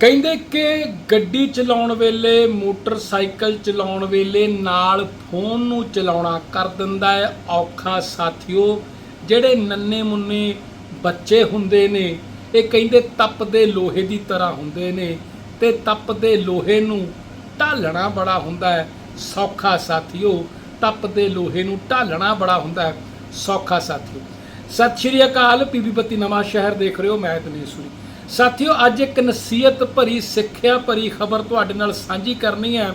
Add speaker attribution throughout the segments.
Speaker 1: ਕਹਿੰਦੇ ਕਿ ਗੱਡੀ ਚਲਾਉਣ ਵੇਲੇ, ਮੋਟਰਸਾਈਕਲ ਚਲਾਉਣ ਵੇਲੇ ਨਾਲ ਫੋਨ ਨੂੰ ਚਲਾਉਣਾ ਕਰ ਦਿੰਦਾ ਹੈ। ਔਖਾ ਸਾਥੀਓ, ਜਿਹੜੇ ਨੰਨੇ ਮੁੰਨੇ ਬੱਚੇ ਹੁੰਦੇ ਨੇ, ਇਹ ਕਹਿੰਦੇ ਤਪਦੇ ਲੋਹੇ ਦੀ ਤਰ੍ਹਾਂ ਹੁੰਦੇ ਨੇ ਤੇ ਤਪਦੇ ਲੋਹੇ ਨੂੰ ਢਾਲਣਾ ਬੜਾ ਹੁੰਦਾ ਹੈ। ਸੌਖਾ ਸਾਥੀਓ, ਤਪਦੇ ਲੋਹੇ ਨੂੰ ਢਾਲਣਾ ਬੜਾ ਹੁੰਦਾ ਹੈ। ਸੌਖਾ ਸਾਥੀਓ। ਸਤਿ ਸ਼੍ਰੀ ਅਕਾਲ ਪੀਬੀ ਬੱਤੀ ਨਵਾਂ ਸ਼ਹਿਰ ਦੇਖ ਰਹੇ ਹੋ, ਮੈਂ ਦਨੇਸ਼ੂਰੀ ਸਾਥੀਓ, ਅੱਜ ਇੱਕ ਨਸੀਹਤ ਭਰੀ, ਸਿੱਖਿਆ ਭਰੀ ਖਬਰ ਤੁਹਾਡੇ ਨਾਲ ਸਾਂਝੀ ਕਰਨੀ ਹੈ।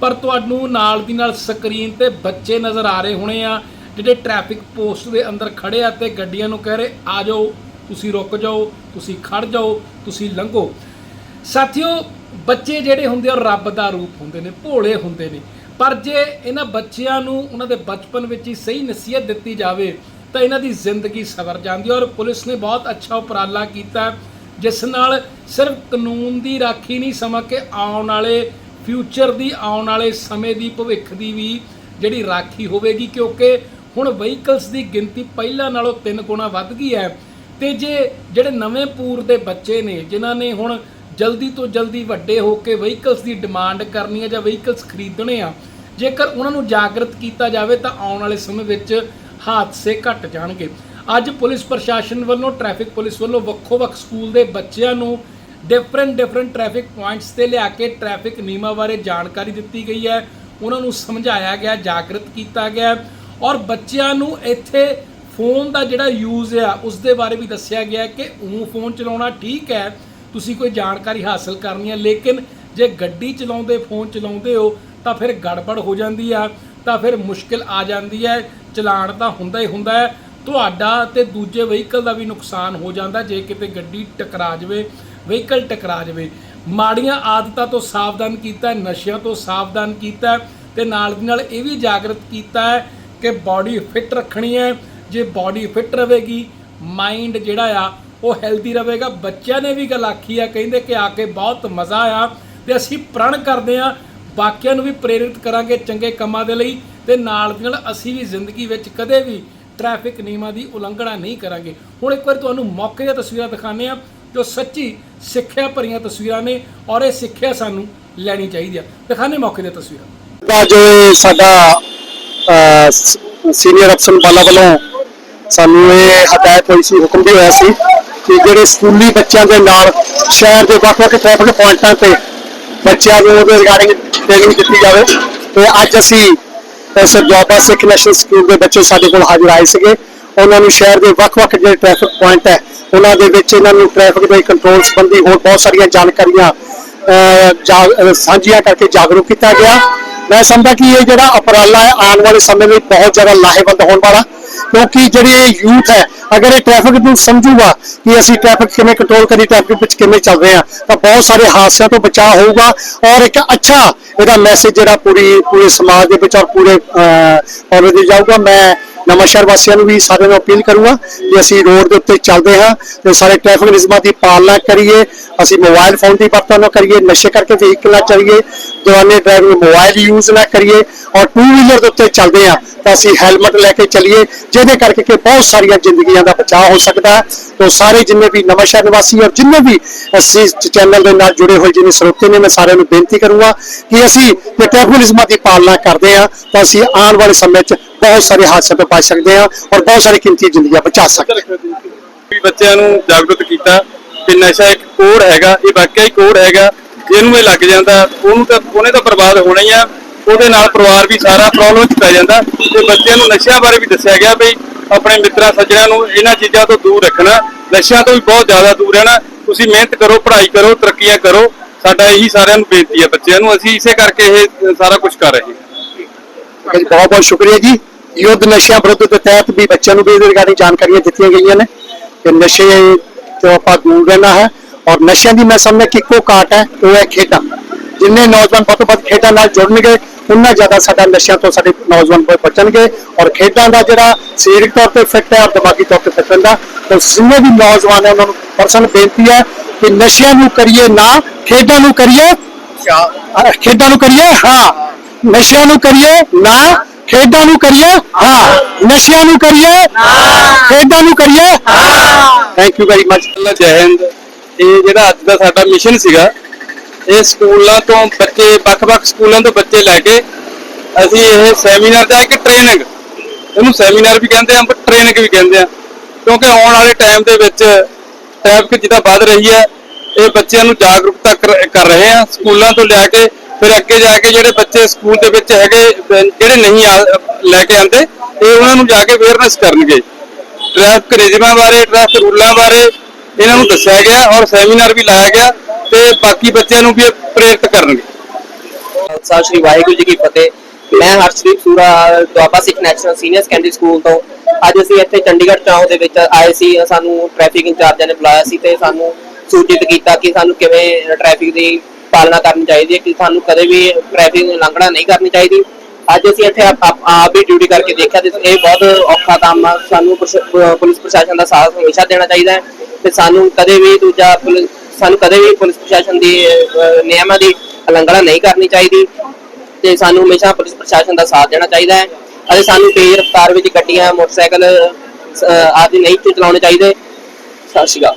Speaker 1: ਪਰ ਤੁਹਾਨੂੰ ਨਾਲ ਦੀ ਨਾਲ ਸਕਰੀਨ ਤੇ ਬੱਚੇ ਨਜ਼ਰ ਆ ਰਹੇ ਹੋਣੇ ਆ, ਜਿਹੜੇ ਟ੍ਰੈਫਿਕ ਪੋਸਟ ਦੇ ਅੰਦਰ ਖੜੇ ਆ ਤੇ ਗੱਡੀਆਂ ਨੂੰ ਕਹਿ ਰਹੇ, ਆ ਜਾਓ, ਤੁਸੀਂ ਰੁਕ ਜਾਓ, ਤੁਸੀਂ ਖੜ ਜਾਓ, ਤੁਸੀਂ ਲੰਘੋ। ਸਾਥੀਓ, ਬੱਚੇ ਜਿਹੜੇ ਹੁੰਦੇ ਆ, ਉਹ ਰੱਬ ਦਾ ਰੂਪ ਹੁੰਦੇ ਨੇ, ਭੋਲੇ ਹੁੰਦੇ ਨੇ। ਪਰ ਜੇ ਇਹਨਾਂ ਬੱਚਿਆਂ ਨੂੰ ਉਹਨਾਂ ਦੇ ਬਚਪਨ ਵਿੱਚ ਹੀ ਸਹੀ ਨਸੀਹਤ ਦਿੱਤੀ ਜਾਵੇ, ਤਾਂ ਇਹਨਾਂ ਦੀ ਜ਼ਿੰਦਗੀ ਸਵਰ ਜਾਂਦੀ ਔਰ ਪੁਲਿਸ ਨੇ ਬਹੁਤ ਅੱਛਾ ਉਪਰਾਲਾ ਕੀਤਾ। ਜਿਸ ਨਾਲ ਸਿਰਫ ਕਾਨੂੰਨ ਦੀ ਰਾਖੀ ਨਹੀਂ, ਸਮਾਂ ਕਿ ਆਉਣ ਵਾਲੇ ਫਿਊਚਰ ਦੀ, ਆਉਣ ਵਾਲੇ ਸਮੇਂ ਦੀ, ਭਵਿੱਖ ਦੀ ਵੀ ਜਿਹੜੀ ਰਾਖੀ ਹੋਵੇਗੀ, ਕਿਉਂਕਿ ਹੁਣ ਵਹੀਕਲਸ ਦੀ ਗਿਣਤੀ ਪਹਿਲਾਂ ਨਾਲੋਂ ਤਿੰਨ ਗੁਣਾ ਵੱਧ ਗਈ ਹੈ। ਤੇ ਜੇ ਜਿਹੜੇ ਨਵੇਂ ਪੂਰ ਦੇ ਬੱਚੇ ਨੇ, ਜਿਨ੍ਹਾਂ ਨੇ ਹੁਣ ਜਲਦੀ ਤੋਂ ਜਲਦੀ ਵੱਡੇ ਹੋ ਕੇ ਵਹੀਕਲਸ ਦੀ ਡਿਮਾਂਡ ਕਰਨੀ ਹੈ ਜਾਂ ਵਹੀਕਲਸ ਖਰੀਦਣੇ ਆ, ਜੇਕਰ ਉਹਨਾਂ ਨੂੰ ਜਾਗਰਤ ਕੀਤਾ ਜਾਵੇ ਤਾਂ ਆਉਣ ਵਾਲੇ ਸਮੇਂ ਵਿੱਚ ਹਾਦਸੇ ਘਟ ਜਾਣਗੇ। ਅੱਜ ਪੁਲਿਸ ਪ੍ਰਸ਼ਾਸਨ ਵੱਲੋਂ, ਟ੍ਰੈਫਿਕ ਪੁਲਿਸ ਵੱਲੋਂ ਵੱਖੋ-ਵੱਖ ਸਕੂਲ ਦੇ ਬੱਚਿਆਂ ਨੂੰ ਡਿਫਰੈਂਟ ਡਿਫਰੈਂਟ ਟ੍ਰੈਫਿਕ ਪੁਆਇੰਟਸ ਤੇ ਲਿਆ ਕੇ ਟ੍ਰੈਫਿਕ ਨਿਯਮਾਂ ਬਾਰੇ ਜਾਣਕਾਰੀ ਦਿੱਤੀ ਗਈ ਹੈ। ਉਹਨਾਂ ਨੂੰ ਸਮਝਾਇਆ ਗਿਆ, ਜਾਗਰਤ ਕੀਤਾ ਗਿਆ ਔਰ ਬੱਚਿਆਂ ਨੂੰ ਇੱਥੇ ਫੋਨ ਦਾ ਜਿਹੜਾ ਯੂਜ਼ ਆ ਉਸ ਦੇ ਬਾਰੇ ਵੀ ਦੱਸਿਆ ਗਿਆ ਕਿ ਉਹ ਫੋਨ ਚਲਾਉਣਾ ਠੀਕ ਹੈ, ਤੁਸੀਂ ਕੋਈ ਜਾਣਕਾਰੀ ਹਾਸਲ ਕਰਨੀ ਹੈ, ਲੇਕਿਨ ਜੇ ਗੱਡੀ ਚਲਾਉਂਦੇ ਫੋਨ ਚਲਾਉਂਦੇ ਹੋ, ਤਾਂ ਫਿਰ ਗੜਬੜ ਹੋ ਜਾਂਦੀ ਆ, ਤਾਂ ਫਿਰ ਮੁਸ਼ਕਿਲ ਆ ਜਾਂਦੀ ਹੈ, ਚਲਾਨ ਤਾਂ ਹੁੰਦਾ ਹੀ ਹੁੰਦਾ ਹੈ। ਤੁਹਾਡਾ ਤੇ ਦੂਜੇ ਵਹੀਕਲ ਦਾ ਵੀ ਨੁਕਸਾਨ ਹੋ ਜਾਂਦਾ ਜੇ ਕਿਤੇ ਗੱਡੀ ਟਕਰਾ ਜਾਵੇ, ਵਹੀਕਲ ਟਕਰਾ ਜਾਵੇ। ਮਾੜੀਆਂ ਆਦਤਾਂ ਤੋਂ ਸਾਵਧਾਨ ਕੀਤਾ, ਨਸ਼ਿਆਂ ਤੋਂ ਸਾਵਧਾਨ ਕੀਤਾ ਹੈ ਤੇ ਨਾਲ ਦੀ ਨਾਲ ਇਹ ਵੀ ਜਾਗਰਤ ਕੀਤਾ ਹੈ ਕਿ ਬਾਡੀ ਫਿੱਟ ਰੱਖਣੀ ਹੈ। ਜੇ ਬਾਡੀ ਫਿੱਟ ਰਹੇਗੀ ਮਾਈਂਡ ਜਿਹੜਾ ਆ, ਉਹ ਹੈਲਦੀ ਰਹੇਗਾ। ਬੱਚਿਆਂ ਨੇ ਵੀ ਗੱਲ ਆਖੀ ਆ, ਕਹਿੰਦੇ ਕਿ ਆ ਕੇ ਬਹੁਤ ਮਜ਼ਾ ਆ ਤੇ ਅਸੀਂ ਪ੍ਰਣ ਕਰਦੇ ਆ ਬਾਕੀਆਂ ਨੂੰ ਵੀ ਪ੍ਰੇਰਿਤ ਕਰਾਂਗੇ ਚੰਗੇ ਕੰਮਾਂ ਦੇ ਲਈ ਤੇ ਨਾਲ ਦੀ ਨਾਲ ਅਸੀਂ ਵੀ ਜ਼ਿੰਦਗੀ ਵਿੱਚ ਕਦੇ ਵੀ ਟ੍ਰੈਫਿਕ ਨਿਯਮਾਂ ਦੀ ਉਲੰਘਣਾ ਨਹੀਂ ਕਰਾਂਗੇ। ਹੁਣ ਇੱਕ ਵਾਰ ਤੁਹਾਨੂੰ ਮੌਕੇ ਦੀਆਂ ਤਸਵੀਰਾਂ ਦਿਖਾਉਂਦੇ ਆ ਜੋ ਸੱਚੀ ਸਿੱਖਿਆ ਭਰੀਆਂ ਤਸਵੀਰਾਂ ਨੇ ਔਰ ਇਹ ਸਿੱਖਿਆ ਸਾਨੂੰ ਲੈਣੀ ਚਾਹੀਦੀ ਆ। ਦਿਖਾਣੇ ਮੌਕੇ ਦੀਆਂ ਤਸਵੀਰਾਂ।
Speaker 2: ਦਾ ਜੋ ਸਾਡਾ ਸੀਨੀਅਰ ਅਫਸਰ ਬਾਲਾ ਵੱਲੋਂ ਸਾਨੂੰ ਇਹ ਹਦਾਇਤ ਹੋਈ ਸੀ, ਹੁਕਮ ਵੀ ਹੋਇਆ ਸੀ ਕਿ ਜਿਹੜੇ ਸਕੂਲੀ ਬੱਚਿਆਂ ਦੇ ਨਾਲ ਸ਼ਹਿਰ ਦੇ ਵੱਖ-ਵੱਖ ਟ੍ਰੈਫਿਕ ਪੁਆਇੰਟਾਂ ਤੇ ਬੱਚਿਆਂ ਨੂੰ ਉਹਦੇ ਰਿਗਾਰਡਿੰਗ ਟ੍ਰੇਨਿੰਗ ਦਿੱਤੀ ਜਾਵੇ। ਤੇ ਅੱਜ ਅਸੀਂ ਇਸ ਦੁਆਬਾ ਸਿੱਖ ਨੈਸ਼ਨਲ ਸਕੂਲ ਦੇ ਬੱਚੇ ਸਾਡੇ ਕੋਲ ਹਾਜ਼ਰ ਆਏ ਸੀਗੇ ਉਹਨਾਂ ਨੂੰ ਸ਼ਹਿਰ ਦੇ ਵੱਖ-ਵੱਖ ਜਿਹੜੇ ਟ੍ਰੈਫਿਕ ਪੁਆਇੰਟ ਹੈ ਉਹਨਾਂ ਦੇ ਵਿੱਚ ਇਹਨਾਂ ਨੂੰ ਟ੍ਰੈਫਿਕ ਦੇ ਕੰਟਰੋਲ ਸੰਬੰਧੀ ਹੋਰ ਬਹੁਤ ਸਾਰੀਆਂ ਜਾਣਕਾਰੀਆਂ ਅਹ, ਸਾਂਝੀਆਂ ਕਰਕੇ ਜਾਗਰੂਕ ਕੀਤਾ ਗਿਆ। ਮੈਂ ਸਮਝਦਾ ਕਿ ਇਹ ਜਿਹੜਾ ਉਪਰਾਲਾ ਹੈ ਆਉਣ ਵਾਲੇ ਸਮੇਂ ਵਿੱਚ ਬਹੁਤ ਜ਼ਿਆਦਾ ਲਾਹੇਵੰਦ ਹੋਣ ਵਾਲਾ ਕਿਉਂਕਿ ਜਿਹੜੇ ਯੂਥ ਹੈ ਅਗਰ ਇਹ ਟ੍ਰੈਫਿਕ ਨੂੰ ਸਮਝੂਗਾ ਕਿ ਅਸੀਂ ਟ੍ਰੈਫਿਕ ਕਿਵੇਂ ਕੰਟਰੋਲ ਕਰੀ ਟ੍ਰੈਫਿਕ ਵਿੱਚ ਕਿਵੇਂ ਚੱਲ ਰਹੇ ਹਾਂ, ਤਾਂ ਬਹੁਤ ਸਾਰੇ ਹਾਦਸਿਆਂ ਤੋਂ ਬਚਾਅ ਹੋਊਗਾ ਔਰ ਇੱਕ ਅੱਛਾ ਇਹਦਾ ਮੈਸੇਜ ਜਿਹੜਾ ਪੂਰੀ, ਪੂਰੇ ਸਮਾਜ ਦੇ ਵਿੱਚ ਔਰ ਪੂਰੇ ਔਰ ਜਾਊਗਾ ਮੈਂ ਨਵਾਂਸ਼ਹਿਰ ਵਾਸੀਆਂ ਨੂੰ ਵੀ ਸਾਰਿਆਂ ਨੂੰ ਅਪੀਲ ਕਰੂੰਗਾ ਕਿ ਅਸੀਂ ਰੋਡ ਦੇ ਉੱਤੇ ਚੱਲਦੇ ਹਾਂ ਤੇ ਸਾਰੇ ਟ੍ਰੈਫਿਕ ਨਿਯਮਾਂ ਦੀ ਪਾਲਣਾ ਕਰੀਏ, ਅਸੀਂ ਮੋਬਾਈਲ ਫੋਨ ਦੀ ਵਰਤੋਂ ਨਾ ਕਰੀਏ, ਨਸ਼ੇ ਕਰਕੇ ਵਹੀਕਲ ਨਾ ਚਲਾਈਏ ਦੌਰਾਨੇ ਡਰਾਈਵਿੰਗ ਮੋਬਾਈਲ ਯੂਜ਼ ਨਾ ਕਰੀਏ ਔਰ ਟੂ ਵੀਲਰ ਦੇ ਉੱਤੇ ਚੱਲਦੇ ਹਾਂ ਤਾਂ ਅਸੀਂ ਹੈਲਮਟ ਲੈ ਕੇ ਚੱਲੀਏ, ਜਿਹਦੇ ਕਰਕੇ ਕਿ ਬਹੁਤ ਸਾਰੀਆਂ ਜ਼ਿੰਦਗੀਆਂ ਦਾ ਬਚਾਅ ਹੋ ਸਕਦਾ ਹੈ। ਤੋਂ ਸਾਰੇ ਜਿੰਨੇ ਵੀ ਨਵਾਂਸ਼ਹਿਰ ਨਿਵਾਸੀ ਔਰ ਜਿੰਨੇ ਵੀ ਅਸੀਂ ਚੈਨਲ ਦੇ ਨਾਲ ਜੁੜੇ ਹੋਏ ਜਿੰਨੇ ਸਰੋਤੇ ਨੇ, ਮੈਂ ਸਾਰਿਆਂ ਨੂੰ ਬੇਨਤੀ ਕਰੂੰਗਾ ਕਿ ਅਸੀਂ ਜੇ ਟ੍ਰੈਫਿਕ ਨਿਯਮਾਂ ਦੀ ਪਾਲਣਾ ਕਰਦੇ ਹਾਂ ਤਾਂ ਅਸੀਂ ਆਉਣ ਵਾਲੇ ਸਮੇਂ 'ਚ ਬਹੁਤ ਸਾਰੇ ਹਾਦਸਿਆਂ ਤੋਂ ਬਚ ਸਕਦੇ ਹਾਂ ਔਰ ਬਹੁਤ ਸਾਰੀ ਕੀਮਤੀ ਜ਼ਿੰਦਗੀਆਂ ਬਚਾ ਸਕਦੇ ਹਾਂ।
Speaker 3: ਵੀ ਬੱਚਿਆਂ ਨੂੰ ਜਾਗਰੂਕ ਕੀਤਾ ਕਿ ਨਸ਼ਾ ਇੱਕ ਕੋੜ ਹੈਗਾ ਇਹ ਵਾਕਿਆ ਹੀ ਕੋੜ ਹੈਗਾ। ਜਿਹਨੂੰ ਇਹ ਲੱਗ ਜਾਂਦਾ ਉਹਨੂੰ ਤਾਂ ਉਹਨੇ ਤਾਂ ਬਰਬਾਦ ਹੋਣਾ ਹੀ ਆ। ਉਹਦੇ ਨਾਲ ਪਰਿਵਾਰ ਵੀ ਸਾਰਾ ਪ੍ਰੋਬਲਮ ਚ ਪੈ ਜਾਂਦਾ। ਤੇ ਬੱਚਿਆਂ ਨੂੰ ਨਸ਼ਿਆਂ ਬਾਰੇ ਵੀ ਦੱਸਿਆ ਗਿਆ ਵੀ ਆਪਣੇ ਮਿੱਤਰਾਂ ਸੱਜਣਾਂ ਨੂੰ ਇਹਨਾਂ ਚੀਜ਼ਾਂ ਤੋਂ ਦੂਰ ਰੱਖਣਾ। ਨਸ਼ਿਆਂ ਤੋਂ ਵੀ ਬਹੁਤ ਜ਼ਿਆਦਾ ਦੂਰ ਰਹਿਣਾ। ਤੁਸੀਂ ਮਿਹਨਤ ਕਰੋ ਪੜ੍ਹਾਈ ਕਰੋ ਤਰੱਕੀਆਂ ਕਰੋ। ਸਾਡਾ ਇਹੀ ਸਾਰਿਆਂ ਨੂੰ ਬੇਨਤੀ ਹੈ ਬੱਚਿਆਂ ਨੂੰ। ਅਸੀਂ ਇਸੇ ਕਰਕੇ ਇਹ ਸਾਰਾ ਕੁਝ ਕਰ ਰਹੇ ਹਾਂ।
Speaker 2: ਬਹੁਤ ਬਹੁਤ ਸ਼ੁਕਰੀਆ ਜੀ। ਯੁੱਧ ਨਸ਼ਿਆਂ ਵਿਰੁੱਧ ਦੇ ਤਹਿਤ ਵੀ ਬੱਚਿਆਂ ਨੂੰ ਵੀ ਇਹਦੇ ਰਿਗਾਰਡਿੰਗ ਜਾਣਕਾਰੀਆਂ ਦਿੱਤੀਆਂ ਗਈਆਂ ਨੇ ਕਿ ਨਸ਼ੇ ਤੋਂ ਆਪਾਂ ਦੂਰ ਰਹਿਣਾ ਹੈ ਔਰ ਨਸ਼ਿਆਂ ਦੀ ਮੈਂ ਸਮਝਦਾ ਕਿ ਇੱਕੋ ਕਾਟ ਹੈ ਉਹ ਹੈ ਖੇਡਾਂ। ਜਿੰਨੇ ਨੌਜਵਾਨ ਵੱਧ ਵੱਧ ਖੇਡਾਂ ਨਾਲ ਜੁੜਨਗੇ ਉਨਾ ਜ਼ਿਆਦਾ ਸਾਡਾ ਨਸ਼ਿਆਂ ਤੋਂ ਸਾਡੇ ਨੌਜਵਾਨ ਬਚਣਗੇ ਔਰ ਖੇਡਾਂ ਦਾ ਜਿਹੜਾ ਸਰੀਰਕ ਤੌਰ ਤੇ ਫਿੱਟ ਹੈ ਔਰ ਦਿਮਾਗੀ ਤੌਰ ਤੇ ਫਿੱਟ ਰਹਿੰਦਾ ਤਾਂ ਜਿੰਨੇ ਵੀ ਨੌਜਵਾਨ ਹੈ ਉਹਨਾਂ ਨੂੰ ਪਰਸਨ ਬੇਨਤੀ ਹੈ ਕਿ ਨਸ਼ਿਆਂ ਨੂੰ ਕਰੀਏ ਨਾ ਖੇਡਾਂ ਨੂੰ ਕਰੀਏ ਖੇਡਾਂ ਨੂੰ ਕਰੀਏ ਹਾਂ ਨਸ਼ਿਆਂ ਨੂੰ ਕਰੀਏ ਨਾ ਖੇਡਾਂ ਨੂੰ ਕਰੀਏ, ਹਾਂ, ਨਸ਼ਿਆਂ ਨੂੰ ਕਰੀਏ, ਖੇਡਾਂ ਨੂੰ ਕਰੀਏ। ਥੈਂਕ ਯੂ ਵੈਰੀ ਮਚ
Speaker 3: ਅੱਲਾ ਜੈ ਹਿੰਦ। ਇਹ ਜਿਹੜਾ ਅੱਜ ਦਾ ਸਾਡਾ ਮਿਸ਼ਨ ਸੀਗਾ, ਇਹ ਸਕੂਲਾਂ ਤੋਂ ਬੱਚੇ, ਵੱਖ-ਵੱਖ ਸਕੂਲਾਂ ਤੋਂ ਬੱਚੇ ਲੈ ਕੇ ਅਸੀਂ ਇਹ ਸੈਮੀਨਾਰ ਦਾ ਇੱਕ ਟ੍ਰੇਨਿੰਗ ਇਹਨੂੰ ਸੈਮੀਨਾਰ ਵੀ ਕਹਿੰਦੇ ਆ ਪਰ ਟ੍ਰੇਨਿੰਗ ਵੀ ਕਹਿੰਦੇ ਆ। ਕਿਉਂਕਿ ਆਉਣ ਵਾਲੇ ਟਾਈਮ ਦੇ ਵਿੱਚ ਟ੍ਰੈਫਿਕ ਜਿੱਦਾਂ ਵੱਧ ਰਹੀ ਹੈ, ਇਹ ਬੱਚਿਆਂ ਨੂੰ ਜਾਗਰੂਕਤਾ ਕਰ ਕਰ ਰਹੇ ਆ, ਸਕੂਲਾਂ ਤੋਂ ਲਿਆ ਕੇ ਫਿਰ ਅੱਗੇ ਜਾ ਕੇ ਜਿਹੜੇ ਬੱਚੇ ਸਕੂਲ ਦੇ ਵਿੱਚ ਹੈਗੇ ਜਿਹੜੇ ਨਹੀਂ ਲੈ ਕੇ ਆਉਂਦੇ, ਇਹ ਉਹਨਾਂ ਨੂੰ ਜਾ ਕੇ ਅਵੇਅਰਨੈਸ ਕਰਨਗੇ। ਟ੍ਰੈਫਿਕ ਨਿਯਮਾਂ ਬਾਰੇ ਟ੍ਰੈਫਿਕ ਰੂਲਾਂ ਬਾਰੇ ਇਹਨਾਂ ਨੂੰ ਦੱਸਿਆ ਗਿਆ ਔਰ ਸੈਮੀਨਾਰ ਵੀ ਲਾਇਆ ਗਿਆ ਤੇ ਬਾਕੀ ਬੱਚਿਆਂ ਨੂੰ ਵੀ ਪ੍ਰੇਰਿਤ ਕਰਨਗੇ।
Speaker 4: ਸਤਿ ਸ਼੍ਰੀ ਵਾਹਿਗੁਰੂ ਜੀ ਕੀ ਫਤਿਹ। ਮੈਂ Harshdeep Sura, Doaba Sikh national senior secondary school ਤੋਂ। ਅੱਜ ਅਸੀਂ ਇੱਥੇ ਚੰਡੀਗੜ੍ਹ ਚੌਂਕ ਦੇ ਵਿੱਚ ਆਏ ਸੀ, ਸਾਨੂੰ ਟ੍ਰੈਫਿਕ ਇੰਚਾਰਜਾਂ ਨੇ ਬੁਲਾਇਆ ਸੀ ਤੇ ਸਾਨੂੰ ਸੂਚਿਤ ਕੀਤਾ ਕਿ ਸਾਨੂੰ ਕਿਵੇਂ ਟ੍ਰੈਫਿਕ ਦੀ ਪਾਲਣਾ ਕਰਨੀ ਚਾਹੀਦੀ ਹੈ ਕਿ ਸਾਨੂੰ ਕਦੇ ਵੀ ਟ੍ਰੈਫਿਕ ਦੀ ਉਲੰਘਣਾ ਨਹੀਂ ਕਰਨੀ ਚਾਹੀਦੀ। ਅੱਜ ਅਸੀਂ ਇੱਥੇ ਆਪ ਵੀ ਡਿਊਟੀ ਕਰਕੇ ਦੇਖਿਆ ਤੇ ਇਹ ਬਹੁਤ ਔਖਾ ਕੰਮ ਆ। ਸਾਨੂੰ ਪੁਲਿਸ ਪ੍ਰਸ਼ਾਸਨ ਦਾ ਸਾਥ ਹਮੇਸ਼ਾ ਦੇਣਾ ਚਾਹੀਦਾ ਹੈ ਤੇ ਸਾਨੂੰ ਕਦੇ ਵੀ ਦੂਜਾ ਪੁਲਿਸ ਸਾਨੂੰ ਕਦੇ ਵੀ ਪੁਲਿਸ ਪ੍ਰਸ਼ਾਸਨ ਦੀ ਨਿਯਮਾਂ ਦੀ ਉਲੰਘਣਾ ਨਹੀਂ ਕਰਨੀ ਚਾਹੀਦੀ। ਤੇ ਸਾਨੂੰ ਹਮੇਸ਼ਾ ਪੁਲਿਸ ਪ੍ਰਸ਼ਾਸਨ ਦਾ ਸਾਥ ਦੇਣਾ ਚਾਹੀਦਾ ਹੈ। ਅਤੇ ਸਾਨੂੰ ਤੇਜ਼ ਰਫ਼ਤਾਰ ਵਿੱਚ ਗੱਡੀਆਂ, ਮੋਟਰਸਾਈਕਲ ਆਦਿ ਨਹੀਂ ਚਲਾਉਣੇ ਚਾਹੀਦੇ। ਸਤਿ ਸ਼੍ਰੀ ਅਕਾਲ।